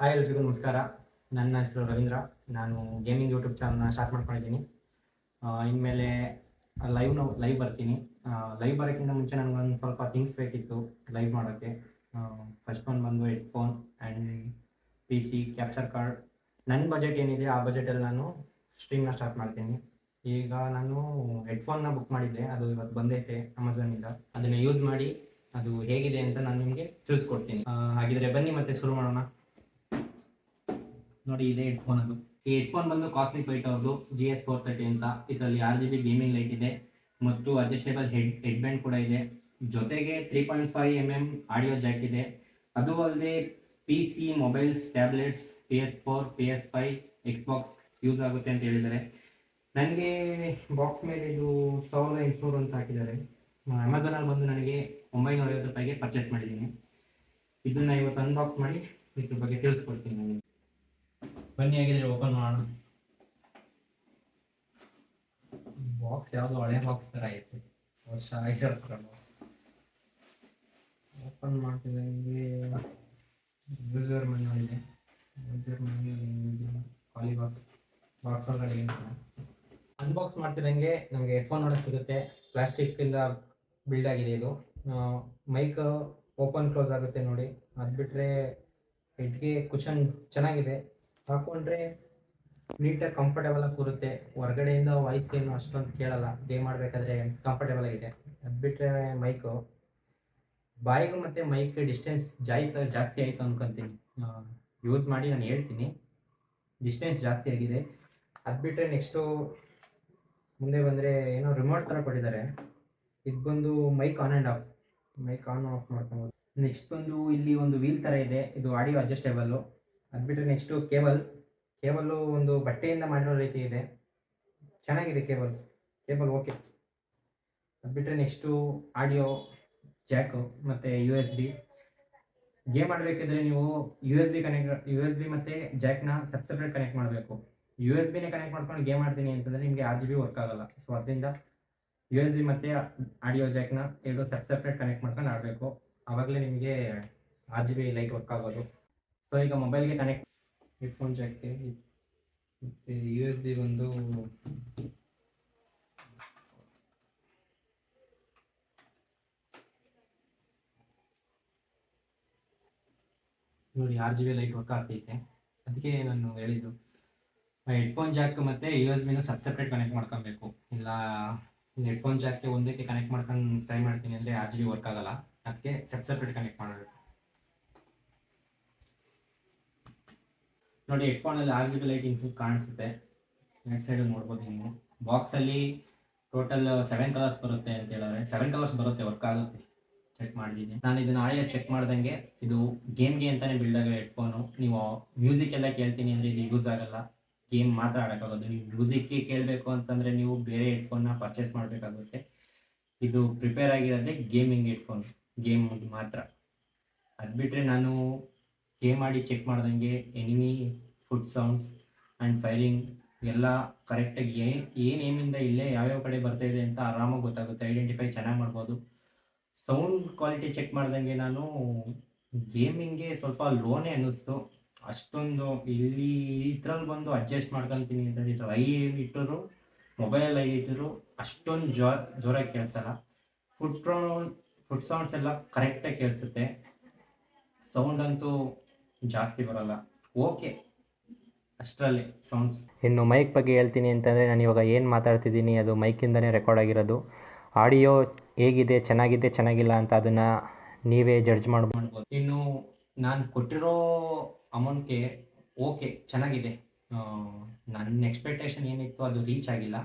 Hi ಎಲ್ರಿಗೂ ನಮಸ್ಕಾರ. ನನ್ನ ಹೆಸರು ರವೀಂದ್ರ. ನಾನು ಗೇಮಿಂಗ್ ಯೂಟ್ಯೂಬ್ ಚಾನಲ್ನ ಸ್ಟಾರ್ಟ್ ಮಾಡ್ಕೊಂಡಿದ್ದೀನಿ. ಇನ್ಮೇಲೆ ಲೈವ್ ಲೈವ್ ಬರ್ತೀನಿ. ಲೈವ್ ಬರೋಕ್ಕಿಂತ ಮುಂಚೆ ನನಗೊಂದು ಸ್ವಲ್ಪ ಥಿಂಗ್ಸ್ ಬೇಕಿತ್ತು ಲೈವ್ ಮಾಡೋಕ್ಕೆ ಫಸ್ಟ್ ಒಂದು ಬಂದು headphone and P C capture card ನನ್ನ ಬಜೆಟ್ ಏನಿದೆ ಆ ಬಜೆಟಲ್ಲಿ ನಾನು ಸ್ಟ್ರೀಮ್ನ ಸ್ಟಾರ್ಟ್ ಮಾಡ್ತೀನಿ. ಈಗ ನಾನು ಹೆಡ್ಫೋನ್ನ ಬುಕ್ ಮಾಡಿದ್ದೆ. ಅದು ಇವತ್ತು ಬಂದೈತೆ ಅಮೆಝಾನಿಂದ ಅದನ್ನು ಯೂಸ್ ಮಾಡಿ ಅದು ಹೇಗಿದೆ ಅಂತ ನಾನು ನಿಮಗೆ ತಿಳಿಸ್ಕೊಡ್ತೀನಿ. ಹಾಗಿದ್ರೆ ಬನ್ನಿ ಮತ್ತೆ ಶುರು ಮಾಡೋಣ. ನೋಡಿ, ಇದೆ ಹೆಡ್ಫೋನ್ ಅದು. ಈ ಹೆಡ್ಫೋನ್ ಬಂದು ಕಾಸ್ಟ್ಲಿ ಪೈಟ್ ಅವ್ರದ್ದು ಜಿ ಎಸ್ ಫೋರ್ ತರ್ಟಿ ಅಂತ. ಇದರಲ್ಲಿ R G B gaming light ಇದೆ. ಮತ್ತು ಅಡ್ಜಸ್ಟೇಬಲ್ ಹೆಡ್ ಹೆಡ್ ಬ್ಯಾಂಡ್ ಕೂಡ ಇದೆ. ಜೊತೆಗೆ three point five M M audio jack ಇದೆ. ಅದು ಅಲ್ಲದೆ P C mobiles tablets P S four P S five Xbox use ಆಗುತ್ತೆ ಅಂತ ಹೇಳಿದ್ದಾರೆ. ನನಗೆ ಬಾಕ್ಸ್ ಮೇಲೆ ಇದು ಸಾವಿರದ ಎಂಟುನೂರು ಅಂತ ಹಾಕಿದ್ದಾರೆ. ಅಮೆಝಾನಲ್ಲಿ ಬಂದು ನನಗೆ ಒಂಬೈನೂರ ಐವತ್ತು ರೂಪಾಯಿಗೆ ಪರ್ಚೇಸ್ ಮಾಡಿದ್ದೀನಿ. ಇದನ್ನ ಇವತ್ತು ಅನ್ಬಾಕ್ಸ್ ಮಾಡಿ, ಇದ್ರ ಬಗ್ಗೆ ತಿಳಿಸ್ಕೊಡ್ತೀನಿ ನನಗೆ ಬನ್ನಿ ಆಗಿದ್ರೆ ಓಪನ್ ಮಾಡೋಣ. ಬಾಕ್ಸ್ ಯಾವುದು ಹಳೆ ಬಾಕ್ಸ್ ತರ ಐತೆ. ವರ್ಷ ಆಗಿರತ್ತ ಬಾಕ್ಸ್ ಓಪನ್ ಮಾಡ್ತಿದ್ದಂಗೆ ಯೂಸರ್ ಮೆನು ಇದೆ. ಯೂಸರ್ ಖಾಲಿ ಬಾಕ್ಸ್ ಬಾಕ್ಸ್ ಒಳಗಡೆ ಏನು ಅನ್ಬಾಕ್ಸ್ ಮಾಡ್ತಿದ್ದಂಗೆ ನಮಗೆ ಹೆಡ್ಫೋನ್ ನೋಡೋಕೆ ಸಿಗುತ್ತೆ. ಪ್ಲಾಸ್ಟಿಕ್ ಇಂದ ಬಿಲ್ಡ್ ಆಗಿದೆ ಇದು. ಮೈಕ್ ಓಪನ್ ಕ್ಲೋಸ್ ಆಗುತ್ತೆ ನೋಡಿ. ಅದು ಬಿಟ್ಟರೆ ಹೆಡ್ಗೆ ಕುಷನ್ ಚೆನ್ನಾಗಿದೆ. ಹಾಕೊಂಡ್ರೆ ನೀಟಾಗಿ ಕಂಫರ್ಟೇಬಲ್ ಆಗಿ ಕೂರುತ್ತೆ. ಹೊರಗಡೆಯಿಂದ ವಾಯ್ಸ್ ಏನು ಅಷ್ಟೊಂದು ಕೇಳಲ್ಲ. ಗೇಮ್ ಮಾಡಬೇಕಾದ್ರೆ ಕಂಫರ್ಟೇಬಲ್ ಆಗಿದೆ. ಅದು ಬಿಟ್ಟರೆ ಮೈಕು ಬಾಯಿಗೂ ಮತ್ತು ಮೈಕ್ ಡಿಸ್ಟೆನ್ಸ್ ಜಾಯ್ತು, ಜಾಸ್ತಿ ಆಯಿತು ಅನ್ಕೊಂತೀನಿ. ಯೂಸ್ ಮಾಡಿ ನಾನು ಹೇಳ್ತೀನಿ. ಡಿಸ್ಟೆನ್ಸ್ ಜಾಸ್ತಿ ಆಗಿದೆ. ಅದು ಬಿಟ್ಟರೆ ನೆಕ್ಸ್ಟು ಮುಂದೆ ಬಂದರೆ ಏನೋ ರಿಮೋಟ್ ಥರ ಕೊಟ್ಟಿದ್ದಾರೆ. ಇದು ಬಂದು mic on and off mic on off ಮಾಡ್ಕೊಬೋದು. ನೆಕ್ಸ್ಟ್ ಬಂದು ಇಲ್ಲಿ ಒಂದು ವೀಲ್ ಥರ ಇದೆ. ಇದು ಆಡಿಯೋ ಅಡ್ಜಸ್ಟೇಬಲ್ಲು ಅದು ಬಿಟ್ಟರೆ ನೆಕ್ಸ್ಟು ಕೇಬಲ್, ಕೇಬಲ್ಲು ಒಂದು ಬಟ್ಟೆಯಿಂದ ಮಾಡಿರೋ ರೀತಿ ಇದೆ. ಚೆನ್ನಾಗಿದೆ ಕೇಬಲ್. ಕೇಬಲ್ ಓಕೆ ಅದು ಬಿಟ್ಟರೆ ನೆಕ್ಸ್ಟು ಆಡಿಯೋ ಜಾಕು ಮತ್ತು ಯು ಎಸ್ ಬಿ ಗೇಮ್ ಆಡಬೇಕಿದ್ರೆ ನೀವು U S B connect U S B ಮತ್ತು ಜಾಕ್ನ ಸಬ್ ಸಪ್ರೇಟ್ ಕನೆಕ್ಟ್ ಮಾಡಬೇಕು. ಯು ಎಸ್ ಬಿನೇ ಕನೆಕ್ಟ್ ಮಾಡ್ಕೊಂಡು ಗೇಮ್ ಆಡ್ತೀನಿ ಅಂತಂದರೆ ನಿಮಗೆ ಆರ್ ಜಿ ಬಿ ವರ್ಕ್ ಆಗಲ್ಲ. ಸೊ ಅದರಿಂದ ಯು ಎಸ್ ಬಿ ಮತ್ತು ಆಡಿಯೋ ಜಾಕ್ನ ಎರಡು ಸಬ್ ಸಪ್ರೇಟ್ ಕನೆಕ್ಟ್ ಮಾಡ್ಕೊಂಡು ಆಡಬೇಕು. ಆವಾಗಲೇ ನಿಮಗೆ R G B light work ಆಗೋದು. ಸೊ ಈಗ ಮೊಬೈಲ್ಗೆ ಕನೆಕ್ಟ್ ಹೆಡ್ಫೋನ್ ಜಾಕೆ ಮತ್ತು ಯು ಎಸ್ ಬಿ ಒಂದು ನೋಡಿ R G B light work ಆಗ್ತೈತೆ. ಅದಕ್ಕೆ ನಾನು ಹೇಳಿದ್ದು ಹೆಡ್ಫೋನ್ ಜಾಕ್ ಮತ್ತೆ ಯು ಎಸ್ ಬಿನ ಸಬ್ ಸಪ್ರೇಟ್ ಕನೆಕ್ಟ್ ಮಾಡ್ಕೊಬೇಕು. ಇಲ್ಲ ಹೆಡ್ಫೋನ್ ಜಾಕ್ಗೆ ಒಂದಕ್ಕೆ ಕನೆಕ್ಟ್ ಮಾಡ್ಕೊಂಡು ಟ್ರೈ ಮಾಡ್ತೀನಿ ಅಂದರೆ ಆರ್ ಜಿ ಬಿ ವರ್ಕ್ ಆಗಲ್ಲ. ಅದಕ್ಕೆ ಸಬ್ ಸಪ್ರೇಟ್ ಕನೆಕ್ಟ್ ಮಾಡಬೇಕು ನೋಡಿ ಹೆಡ್ಫೋನಲ್ಲಿ ಆರ್ ಜಿ ಬಿ ಲೈಟಿಂಗ್ಸ್ ಕಾಣಿಸುತ್ತೆ ನೆಕ್ಸ್ಟ್ ಸೈಡ್ ನೋಡ್ಬೋದು ನೀವು. ಬಾಕ್ಸಲ್ಲಿ ಟೋಟಲ್ ಸೆವೆನ್ ಕಲರ್ಸ್ ಬರುತ್ತೆ ಅಂತ ಹೇಳಿದ್ರೆ ಸೆವೆನ್ ಕಲರ್ಸ್ ಬರುತ್ತೆ ವರ್ಕ್ ಆಗುತ್ತೆ. ಚೆಕ್ ಮಾಡಿದ್ದೀನಿ ನಾನು ಇದನ್ನ ಆಡಿಯೋ ಚೆಕ್ ಮಾಡ್ದಂಗೆ ಇದು ಗೇಮ್ಗೆ ಅಂತಾನೆ ಬಿಲ್ಡ್ ಆಗೋ ಹೆಡ್ಫೋನು ನೀವು ಮ್ಯೂಸಿಕ್ ಎಲ್ಲ ಕೇಳ್ತೀನಿ ಅಂದರೆ ಇದು ಯೂಸ್ ಆಗಲ್ಲ. ಗೇಮ್ ಮಾತ್ರ ಆಡೋಕ್ಕಾಗೋದು. ನೀವು ಮ್ಯೂಸಿಕ್ಗೆ ಕೇಳಬೇಕು ಅಂತಂದರೆ ನೀವು ಬೇರೆ ಹೆಡ್ಫೋನ್ನ ಪರ್ಚೇಸ್ ಮಾಡಬೇಕಾಗುತ್ತೆ. ಇದು ಪ್ರಿಪೇರ್ ಆಗಿರೋದೇ ಗೇಮಿಂಗ್ ಹೆಡ್ಫೋನ್ ಗೇಮ್ ಮಾತ್ರ. ಅದು ಬಿಟ್ಟರೆ ನಾನು ಗೇಮ್ ಮಾಡಿ ಚೆಕ್ ಮಾಡ್ದಂಗೆ enemy foot sounds and firing ಎಲ್ಲ ಕರೆಕ್ಟಾಗಿ ಏನು ಏನು ಏಮಿಂದ ಇಲ್ಲೇ ಯಾವ್ಯಾವ ಕಡೆ ಬರ್ತಾ ಇದೆ ಅಂತ ಆರಾಮಾಗಿ ಗೊತ್ತಾಗುತ್ತೆ ಐಡೆಂಟಿಫೈ ಚೆನ್ನಾಗಿ ಮಾಡ್ಬೋದು. ಸೌಂಡ್ ಕ್ವಾಲಿಟಿ ಚೆಕ್ ಮಾಡ್ದಂಗೆ ನಾನು ಗೇಮಿಂಗ್ಗೆ ಸ್ವಲ್ಪ ಲೋನೇ ಅನ್ನಿಸ್ತು. ಅಷ್ಟೊಂದು ಇಲ್ಲಿ ಇದ್ರಲ್ಲಿ ಬಂದು ಅಡ್ಜಸ್ಟ್ ಮಾಡ್ಕೊಂತೀನಿ ಅಂತ ಐ ಇಟ್ಟರು ಮೊಬೈಲ್ ಐ ಇಟ್ಟರು ಅಷ್ಟೊಂದು ಜೋರ ಜೋರಾಗಿ ಕೇಳಿಸಲ್ಲ. ಫುಡ್ ಫುಡ್ ಸೌಂಡ್ಸ್ ಎಲ್ಲ ಕರೆಕ್ಟಾಗಿ ಕೇಳಿಸುತ್ತೆ. ಸೌಂಡ್ ಅಂತೂ ಜಾಸ್ತಿ ಬರಲ್ಲ. ಓಕೆ ಅಷ್ಟರಲ್ಲಿ ಸೌಂಡ್ಸ್ ಇನ್ನು ಮೈಕ್ ಬಗ್ಗೆ ಹೇಳ್ತೀನಿ ಅಂತಂದರೆ ನಾನು ಇವಾಗ ಏನು ಮಾತಾಡ್ತಿದ್ದೀನಿ ಅದು ಮೈಕಿಂದನೇ ರೆಕಾರ್ಡ್ ಆಗಿರೋದು. ಆಡಿಯೋ ಹೇಗಿದೆ ಚೆನ್ನಾಗಿದೆ ಚೆನ್ನಾಗಿಲ್ಲ ಅಂತ ಅದನ್ನು ನೀವೇ ಜಡ್ಜ್ ಮಾಡ್ಬೋದು. ಇನ್ನು ನಾನು ಕೊಟ್ಟಿರೋ ಅಮೌಂಟ್ಗೆ ಓಕೆ ಚೆನ್ನಾಗಿದೆ. ನನ್ನ ಎಕ್ಸ್ಪೆಕ್ಟೇಷನ್ ಏನಿತ್ತು ಅದು ರೀಚ್ ಆಗಿಲ್ಲ.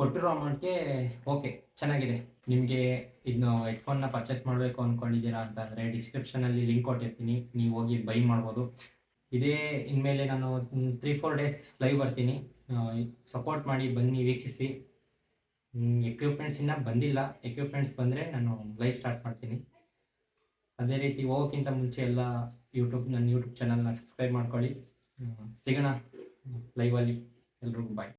ಕೊಟ್ಟಿರೋ ಅಮೌಂಟ್ಗೆ ಓಕೆ ಚೆನ್ನಾಗಿದೆ. ನಿಮಗೆ ಇದನ್ನು ಹೆಡ್ಫೋನ್ನ ಪರ್ಚೇಸ್ ಮಾಡಬೇಕು ಅಂದ್ಕೊಂಡಿದ್ದೀರಾ ಅಂತಂದರೆ ಡಿಸ್ಕ್ರಿಪ್ಷನಲ್ಲಿ ಲಿಂಕ್ ಕೊಟ್ಟಿರ್ತೀನಿ. ನೀವು ಹೋಗಿ ಬೈ ಮಾಡ್ಬೋದು. ಇದೇ ಇನ್ಮೇಲೆ ನಾನು ತ್ರೀ ಫೋರ್ ಡೇಸ್ ಲೈವ್ ಬರ್ತೀನಿ. ಸಪೋರ್ಟ್ ಮಾಡಿ ಬನ್ನಿ ವೀಕ್ಷಿಸಿ. ಎಕ್ವಿಪ್ಮೆಂಟ್ಸ್ ಇನ್ನೂ ಬಂದಿಲ್ಲ. ಎಕ್ವಿಪ್ಮೆಂಟ್ಸ್ ಬಂದರೆ ನಾನು ಲೈವ್ ಸ್ಟಾರ್ಟ್ ಮಾಡ್ತೀನಿ. ಅದೇ ರೀತಿ ಹೋಗೋಕ್ಕಿಂತ ಮುಂಚೆ ಎಲ್ಲ ಯೂಟ್ಯೂಬ್ ನನ್ನ ಯೂಟ್ಯೂಬ್ ಚಾನಲ್ನ ಸಬ್ಸ್ಕ್ರೈಬ್ ಮಾಡ್ಕೊಳ್ಳಿ. ಸಿಗೋಣ. ಲೈವಲ್ಲಿ ಎಲ್ರಿಗೂ ಬಾಯ್